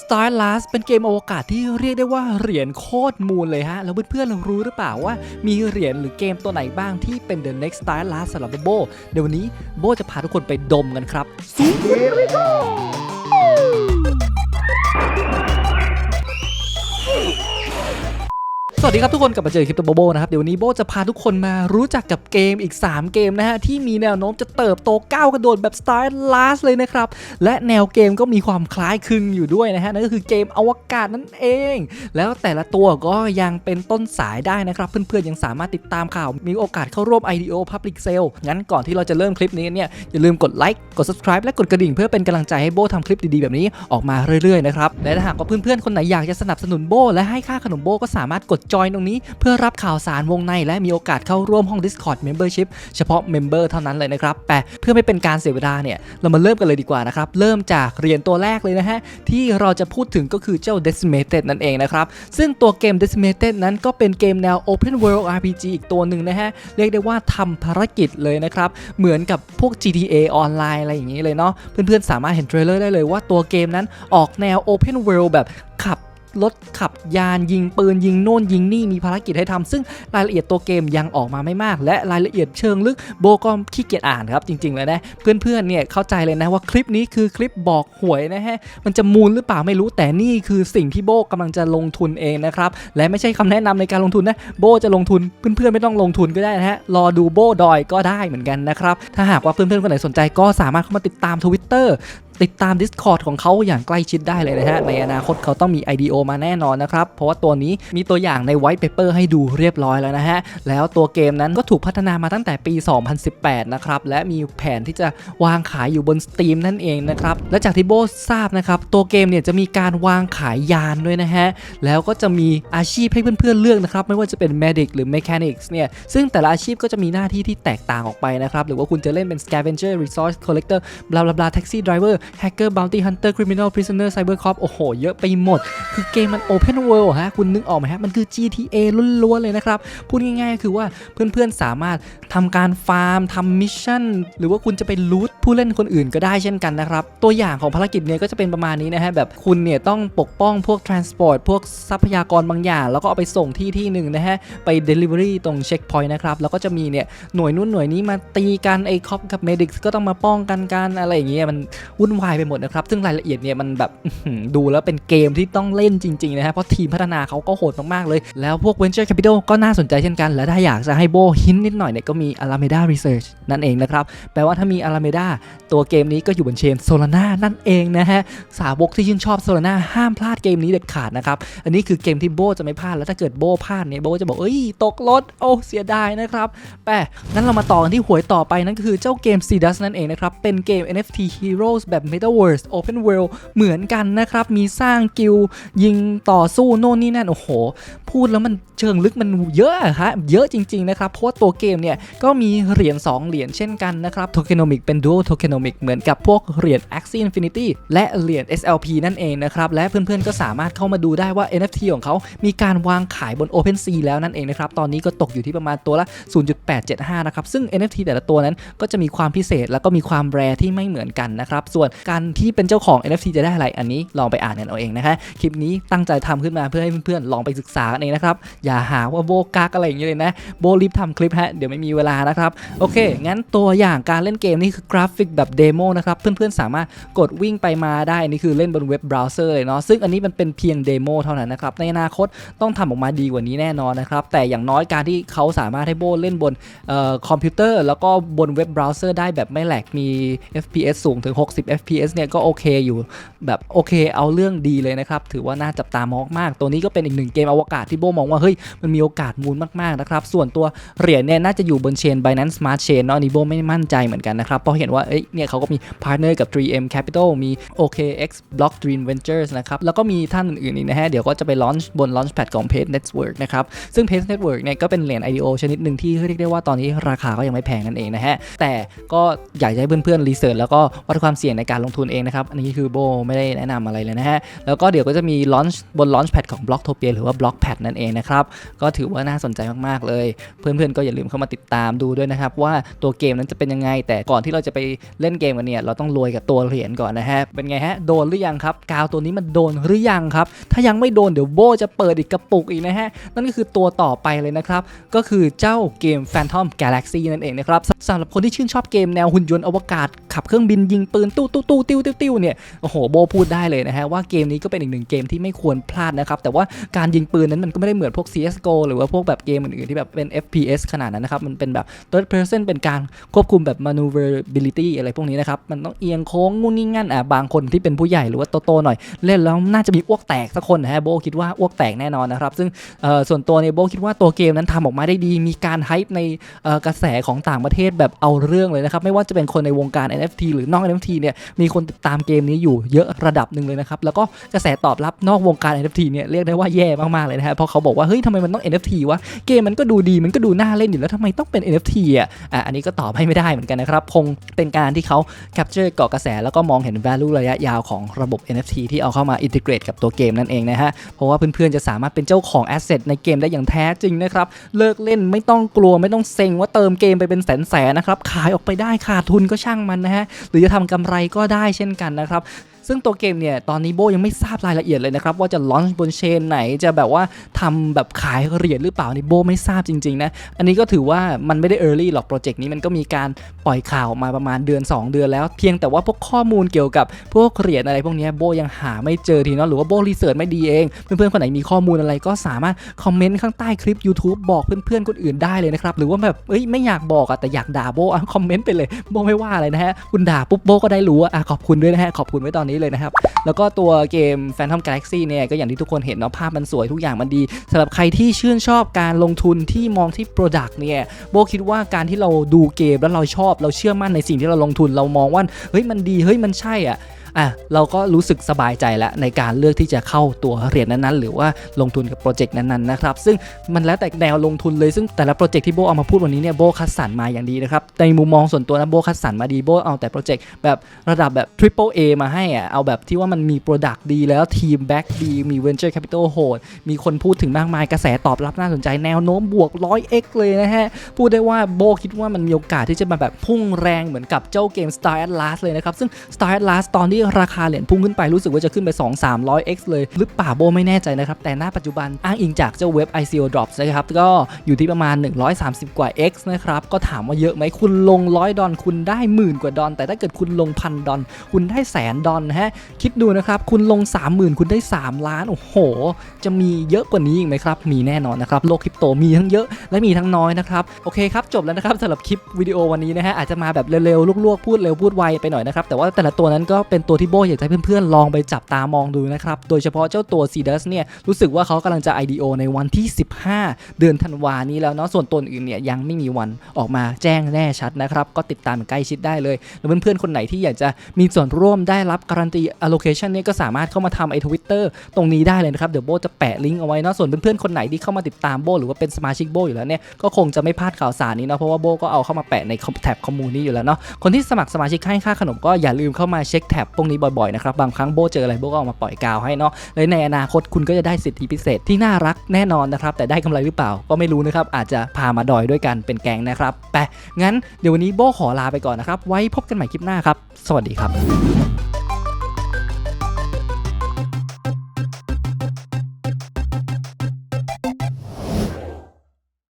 Star Last เป็นเกมอวกาศที่เรียกได้ว่าเหรียญโคตรมูลเลยฮะ แล้วเพื่อนๆรู้หรือเปล่าว่ามีเหรียญหรือเกมตัวไหนบ้างที่เป็น The Next Star Last สำหรับโบ เดี๋ยววันนี้โบจะพาทุกคนไปดมกันครับซู สวัสดีครับทุกคนกลับมาเจอคลิปตัวโบโบนะครับเดี๋ยววันนี้โบจะพาทุกคนมารู้จักกับเกมอีก 3 เกมนะฮะที่มีแนวโน้มจะเติบโตก้าวกระโดดแบบ Star Last เลยนะครับและแนวเกมก็มีความคล้ายคลึงอยู่ด้วยนะฮะนั่นก็คือเกมอวกาศนั่นเอง แล้วแต่ละตัวก็ยังเป็นต้นสายได้นะครับเพื่อนๆยังสามารถติดตามข่าวมีโอกาสเข้าร่วม IDO Public Sale งั้นก่อนที่เราจะเริ่มคลิปนี้เนี่ยอย่าลืมกดไลค์กด subscribe และกดกระดิ่งเพื่อเป็นกำลังใจให้โบทำคลิปดีๆแบบนี้ออกมาเรื่อยๆนะครับและถ้าหากว่าเพื่อนๆคนไหนอยากจะสนับสนุนโบและให้ค่าขนมโบก็สามารถกดจอยตรงนี้เพื่อรับข่าวสารวงในและมีโอกาสเข้าร่วมห้อง Discord Membership เฉพาะ Member เท่านั้นเลยนะครับแต่เพื่อไม่เป็นการเสียเวลาเนี่ยเรามาเริ่มกันเลยดีกว่านะครับ เริ่มจากเหรียญตัวแรกเลยนะฮะ ที่เราจะพูดถึงก็คือเจ้า Decimated นั่นเองนะครับ ซึ่งตัวเกม Decimated นั้นก็เป็นเกมแนว Open World RPG อีกตัวหนึ่งนะฮะ เรียกได้ว่าทำภารกิจเลยนะครับ เหมือนกับพวก GTA ออนไลน์อะไรอย่างนี้เลยเนาะเพื่อนๆสามารถเห็นเทรลเลอร์ได้เลยว่าตัวเกมนั้นออกแนว Open World แบบขับ รถขับยานยิงปืนยิงโน่นยิงนี่มีภารกิจให้ทำซึ่งรายละเอียดตัวเกมยังออกมาไม่มาก และรายละเอียดเชิงลึกโบก็ขี้เกียจอ่านครับจริงๆเลยนะเพื่อนๆเนี่ยเข้าใจเลยนะว่าคลิปนี้คือคลิปบอกหวยนะฮะมันจะมูลหรือเปล่าไม่รู้แต่นี่คือสิ่งที่โบกำลังจะลงทุนเองนะครับและไม่ใช่คำแนะนำในการลงทุนนะโบจะลงทุนเพื่อนๆไม่ต้องลงทุนก็ได้นะฮะรอดูโบดอยก็ได้เหมือนกันนะครับถ้าหากว่าเพื่อนๆคนไหนสนใจก็สามารถเข้ามาติดตาม Twitter ติดตาม Discord ของเขาอย่างใกล้ชิดได้เลยนะฮะ ในอนาคตเขาต้องมี IDO มาแน่นอนนะครับ เพราะว่าตัวนี้มีตัวอย่างใน White Paper ให้ดูเรียบร้อยแล้วนะฮะ แล้วตัวเกมนั้นก็ถูกพัฒนามาตั้งแต่ปี 2018 นะครับ และมีแผนที่จะวางขายอยู่บน Steam นั่นเองนะครับ และจากที่โบทราบนะครับ ตัวเกมเนี่ยจะมีการวางขายยานด้วยนะฮะ แล้วก็จะมีอาชีพให้เพื่อนๆเลือกนะครับ ไม่ว่าจะเป็น Medic หรือ Mechanics เนี่ย ซึ่งแต่ละอาชีพก็จะมีหน้าที่ที่แตกต่างออกไปนะครับ หรือว่าคุณจะเล่นเป็น Scavenger Resource Collector บลาบลาบลา Taxi Driver Hacker Bounty Hunter Criminal Prisoner Cyber Cop โอ้โห เยอะไปหมด คือเกมมัน Open World ฮะ คุณนึกออกไหมฮะ มันคือ GTA ล้วนๆเลยนะครับ พูดง่ายๆ คือว่าเพื่อนๆ สามารถทำการฟาร์มทำมิชชั่น หรือว่าคุณจะไปลูทผู้เล่นคนอื่นก็ได้เช่นกันนะครับ ตัวอย่างของภารกิจเนี่ยก็จะเป็นประมาณนี้นะฮะ แบบคุณเนี่ยต้องปกป้องพวก transport พวกทรัพยากรบางอย่าง แล้วก็เอาไปส่งที่ที่หนึ่งนะฮะ ไป delivery ตรงเช็คพอยต์นะครับ แล้วก็จะมีเนี่ยหน่วยนู้นหน่วยนี้มาตีกันไอ้คอปกับเมดิกก็ต้องมาป้องกันกันอะไรอย่างเงี้ยมันวุ่นวายไปหมดนะครับ ซึ่งรายละเอียดเนี่ยมันแบบดูแล้วเป็นเกมที่ต้องเล่นจริงๆนะฮะเพราะทีมพัฒนาเขาก็โหดมากๆเลย แล้วพวก Venture Capital ก็น่าสนใจเช่นกัน และถ้าอยากจะให้โบหินนิดหน่อยเนี่ยก็มี Alameda Research นั่นเองนะครับ แปลว่าถ้ามี Alameda ตัวเกมนี้ก็อยู่บนเชน Solana นั่นเองนะฮะสาวกที่ชื่นชอบ Solana ห้ามพลาดเกมนี้เด็ดขาดนะครับอันนี้คือเกมที่โบจะไม่พลาดแล้วถ้าเกิดโบพลาดเนี่ยโบจะบอกเอ้ยตกรถโอ้เสียดายนะครับแปะงั้นเรามาต่อกันที่หวยต่อไปนั่นก็คือเจ้าเกม c d u s นั่นเองนะครับเป็นเกม NFT Heroes แบบ Metaverse Open World เหมือนกันนะครับ มีสร้างกิลยิงต่อสู้โน่นนี่นั่น โอ้โห พูดแล้วมันเชิงลึกมันเยอะอะฮะ เยอะจริง ๆ นะครับ เพราะว่าตัวเกมเนี่ย ก็มีเหรียญ 2 เหรียญเช่นกันนะครับ Tokenomic เป็น Dual Tokenomic เหมือนกับพวกเหรียญ Axie Infinity และเหรียญ SLP นั่นเองนะครับ และเพื่อนๆก็สามารถเข้ามาดูได้ว่า NFT ของเขามีการวางขายบน OpenSea แล้วนั่นเองนะครับ ตอนนี้ก็ตกอยู่ที่ประมาณตัวละ 0.875 นะครับ ซึ่ง NFT แต่ละตัวนั้นก็จะมีความพิเศษแล้วก็มีความแรที่ไม่เหมือนกันนะครับ ส่วนการที่เป็นเจ้าของ NFT จะได้อะไรอันนี้ลองไปอ่านกันเอาเองนะฮะคลิปนี้ตั้งใจทำขึ้นมาเพื่อให้เพื่อนๆลองไปศึกษาเองนะครับอย่าหาว่าโบกักอะไรอย่างเงี้ยเลยนะโบรีบทำคลิปฮะเดี๋ยวไม่มีเวลานะครับโอเค งั้นตัวอย่างการเล่นเกมนี่คือกราฟิกแบบเดโมนะครับเพื่อนๆสามารถกดวิ่งไปมาได้นี่คือเล่นบนเว็บเบราว์เซอร์เลยเนาะซึ่งอันนี้มันเป็นเพียงเดโมเท่านั้นนะครับในอนาคตต้องทำออกมาดีกว่านี้แน่นอนนะครับแต่อย่างน้อยการที่เขาสามารถให้โบเล่นบนออคอมพิวเตอร์ แล้วก็บนเว็บเบราว์เซอร์ได้แบบไม่แหลกมี FPS สูงถึง 60 FPS เนี่ยก็โอเคอยู่แบบโอเคเอาเรื่องดีเลยนะครับ ถือว่าน่าจับตามองมาก ตัวนี้ก็เป็นอีกหนึ่งเกมอวกาศที่โบมองว่า เฮ้ย มันมีโอกาสมูลมาก ๆ นะครับ ส่วนตัวเหรียญเนี่ยน่าจะอยู่บนเชน Binance Smart Chain เนาะนนี้โบไม่มั่นใจเหมือนกันนะครับ เพราะเห็นว่าเอ้ยเนี่ยเขาก็มีพาร์ทเนอร์กับ 3M Capital มี OKX Block Dream Ventures นะครับแล้วก็มีท่านอื่นๆอีกนะฮะเดี๋ยวก็จะไปลอนช์บน Launchpad ของ Page Network นะครับซึ่ง Page Network เนี่ยก็เป็นเหรียญ IDO ชนิดหนึ่งที่เรียกได้ว่าตอนนี้ราคาก็ยังไม่แพงนั่นเองนะฮะแต่ก็อยากให้เพื่อนๆรีเสิร์ชแล้วก็วัดความเสี่ยงในการลงทุนเองนะครับ อันนี้คือโบไม่ได้แนะนำอะไรเลยนะฮะ แล้วก็เดี๋ยวก็จะมีลอนช์บนลอนช์แพดของ Blocktopia หรือว่า Blockpad นั่นเองนะครับ ก็ถือว่าน่าสนใจมากๆเลย เพื่อนๆก็อย่าลืมเข้ามาติดตามดูด้วยนะครับว่าตัวเกมนั้นจะเป็นยังไง แต่ก่อนที่เราจะไปเล่นเกมกันเนี่ยเราต้องรวยกับตัวเหรียญก่อนนะฮะ เป็นไงฮะ โดนหรือยังครับ กาวตัวนี้มันโดนหรือยังครับ ถ้ายังไม่โดนเดี๋ยวโบจะเปิดอีกกระปุกอีกนะฮะ นั่นก็คือตัวต่อไปเลยนะครับ ก็คือเจ้าเกม Phantom Galaxy นั่นเองนะครับสสำหรับคนที่ชื่นชอบเกมแนวหุ่นยนต์อวกาศขับเครื่องบินยิงปืนตู้ตู้ตู้ติ้วติ้วติ้วเนี่ยโอ้โหโบพูดได้เลยนะฮะว่าเกมนี้ก็เป็นอีกหนึ่งเกมที่ไม่ควรพลาดนะครับแต่ว่าการยิงปืนนั้นมันก็ไม่ได้เหมือนพวก CSGO หรือว่าพวกแบบเกมอื่นๆที่แบบเป็น FPS ขนาดนั้นนะครับมันเป็นแบบ third person เป็นการควบคุมแบบ maneuverability อะไรพวกนี้นะครับมันต้องเอียงโค้งงุ่นนี่งั้นอะบางคนที่เป็นผู้ใหญ่หรือว่าโตๆหน่อย เล่นแล้วน่าจะมีอ้วกแตกสักคนนะฮะโบคิดว่าอ้วกแตกแน่นอนนะครับซึ่งเอ่อส่วนตัวเนี่ยโบคิดว่าตัวเกมนั้นทำออกมาได้ดี มีการไฮป์ในเอ่อกระแสของต่างประเทศแบบเอาเรื่องเลยนะครับไม่ว่าจะเป็นคนในวงการ NFT หรือนอก NFT เนี่ยมีคนติดตามเกมนี้อยู่เยอะระดับหนึ่งเลยนะครับ แล้วก็กระแสตอบรับนอกวงการ NFT เนี่ยเรียกได้ว่าแย่มากๆเลยนะฮะเพราะเขาบอกว่าเฮ้ยทำไมมันต้อง NFT วะเกมมันก็ดูดีมันก็ดูน่าเล่นอยู่แล้วทำไมต้องเป็น NFT อะอันนี้ก็ตอบให้ไม่ได้เหมือนกันนะครับคงเป็นการที่เขา capture กาะกระแสแล้วก็มองเห็น value ระยะยาวของระบบ NFT ที่เอาเข้ามา integrate กับตัวเกมนั่นเองนะฮะเพราะว่าเพื่อนๆจะสามารถเป็นเจ้าของ asset ในเกมได้อย่างแท้จริงนะครับเลิกเล่นไม่ต้องกลัวไม่ต้องเซ็งว่าเติมเกมไปเป็นแสนๆนะครับขายออกไปได้ขาดทุนก็ช่างมันนะฮะหรือจะทำกำไรก็็ได้เช่นกันนะครับ ซึ่งตัวเกมเนี่ยตอนนี้โบยังไม่ทราบรายละเอียดเลยนะครับว่าจะลอนช์บนเชนไหนจะแบบว่าทำแบบขายเหรียญหรือเปล่านี่โบไม่ทราบจริงๆนะอันนี้ก็ถือว่ามันไม่ได้ Early หรอกโปรเจกต์นี้มันก็มีการปล่อยข่าวมาประมาณเดือน 2 เดือนแล้ว เพียงแต่ว่าพวกข้อมูลเกี่ยวกับพวกเหรียญอะไรพวกนี้โบยังหาไม่เจอทีเนาะหรือว่าโบรีเสิร์ชไม่ดีเองเพื่อนๆคนไหนมีข้อมูลอะไรก็สามารถคอมเมนต์ข้างใต้คลิป YouTube บอกเพื่อนๆคนอื่นได้เลยนะครับหรือว่าแบบเอ้ยไม่อยากบอกอะแต่อยากด่าโบอะคอมเมนต์ไปเลยโบไม่ว่าอะไรนะฮะคุณด่าปุ๊บโบก็ได้รู้อะอะขอบคุณด้วยนะฮะขอบคุณไว้ตอนนี้เลยนะครับ แล้วก็ตัวเกม Phantom Galaxy เนี่ยก็อย่างที่ทุกคนเห็นเนาะภาพมันสวยทุกอย่างมันดีสำหรับใครที่ชื่นชอบการลงทุนที่มองที่ Product เนี่ยโบคิดว่าการที่เราดูเกมแล้วเราชอบ เราเชื่อมั่นในสิ่งที่เราลงทุนเรามองว่าเฮ้ยมันดีเฮ้ยมันใช่อะอะเราก็รู้สึกสบายใจแล้วในการเลือกที่จะเข้าตัวเหรียญนั้นๆ หรือว่าลงทุนกับโปรเจกต์นั้นๆนะครับซึ่งมันแล้วแต่แนวลงทุนเลยซึ่งแต่ละโปรเจกต์ที่โบเอามาพูดวันนี้เนี่ยโบคัดสรรมาอย่างดีนะครับในมุมมองส่วนตัวนะโบคัดสรรมาดีโบเอาแต่โปรเจกต์แบบระดับแบบ Triple A มาให้อะเอาแบบที่ว่ามันมี Product ดีแล้วทีมแบ็กดีมี Venture Capital โหดมีคนพูดถึงมากมายกระแสตอบรับน่าสนใจแนวโน้มบวก 100x เลยนะฮะพูดได้ว่าโบคิดว่ามันมีโอกาสที่จะมาแบบพุ่งแรงเหมือนกับเจ้าเกม Star Atlas เลยนะครับซึ่ง Star Atlas ตอนที่ราคาเหรียญพุ่งขึ้นไปรู้สึกว่าจะขึ้นไป 2 300x เลยหรือเปล่าโบไม่แน่ใจนะครับ แต่ณปัจจุบันอ้างอิงจากเจ้าเว็บ ICO Drops นะครับ ก็อยู่ที่ประมาณ 130 กว่า x นะครับ ก็ถามว่าเยอะไหมคุณลง 100 ดอลคุณได้หมื่นกว่าดอลแต่ถ้าเกิดคุณลงพันดอลคุณได้แสนดอนฮะคิดดูนะครับคุณลง 30,000 คุณได้ 3 ล้านโอ้โห จะมีเยอะกว่านี้อีกไหมครับมีแน่นอนนะครับโลกคริปโตมีทั้งเยอะและมีทั้งน้อยนะครับโอเคครับจบแล้วนะครับสำหรับคลิปวิดีโอวันนี้นะฮะอาจจะมาแบบเร็วๆลวกๆพูดเร็วพูดไวไปหน่อยนะครับแต่ว่าแต่ละตัวนั้นก็เป็นตัวที่โบอยากให้เพื่อนๆ ลองไปจับตามองดูนะครับ โดยเฉพาะเจ้าตัว c d u s เนี่ย รู้สึกว่าเขากำลังจะ IDO ในวันที่ 15 เดือนธันวานี้แล้วเนาะ ส่วนตัวอื่นเนี่ยยังไม่มีวันออกมาแจ้งแน่ชัดนะครับ ก็ติดตามใกล้ชิดได้เลยแล้วเพื่อนๆ คนไหนที่อยากจะมีส่วนร่วมได้รับการันตี allocation เนี่ยก็สามารถเข้ามาทำไอ้ทวิตเตอร์ตรงนี้ได้เลยนะครับ เดี๋ยวโบจะแปะลิงก์เอาไว้เนาะ ส่วนเพื่อนๆ คนไหนที่เข้ามาติดตามโบหรือว่าเป็นสมาชิกโบอยู่แล้วเนี่ยก็คงจะไม่พลาดข่าวสารนี้เนาะเพราะว่าโบก็เอาเข้ามาแปะในแท็บคอมมูนี้อยู่แล้วเนาะคนที่สมัครสมาชิกให้ค่าขนมก็อย่าลืมเข้ามาเช็คแท็บพวกนี้บ่อยๆนะครับบางครั้งโบเจออะไรโบก็ออกมาปล่อยกาวให้เนาะเลยในอนาคตคุณก็จะได้สิทธิพิเศษที่น่ารักแน่นอนนะครับแต่ได้กำไรหรือเปล่าก็ไม่รู้นะครับอาจจะพามาดอยด้วยกันเป็นแกงนะครับไปงั้นเดี๋ยววันนี้โบขอลาไปก่อนนะครับไว้พบกันใหม่คลิปหน้าครับ สวัสดีครับ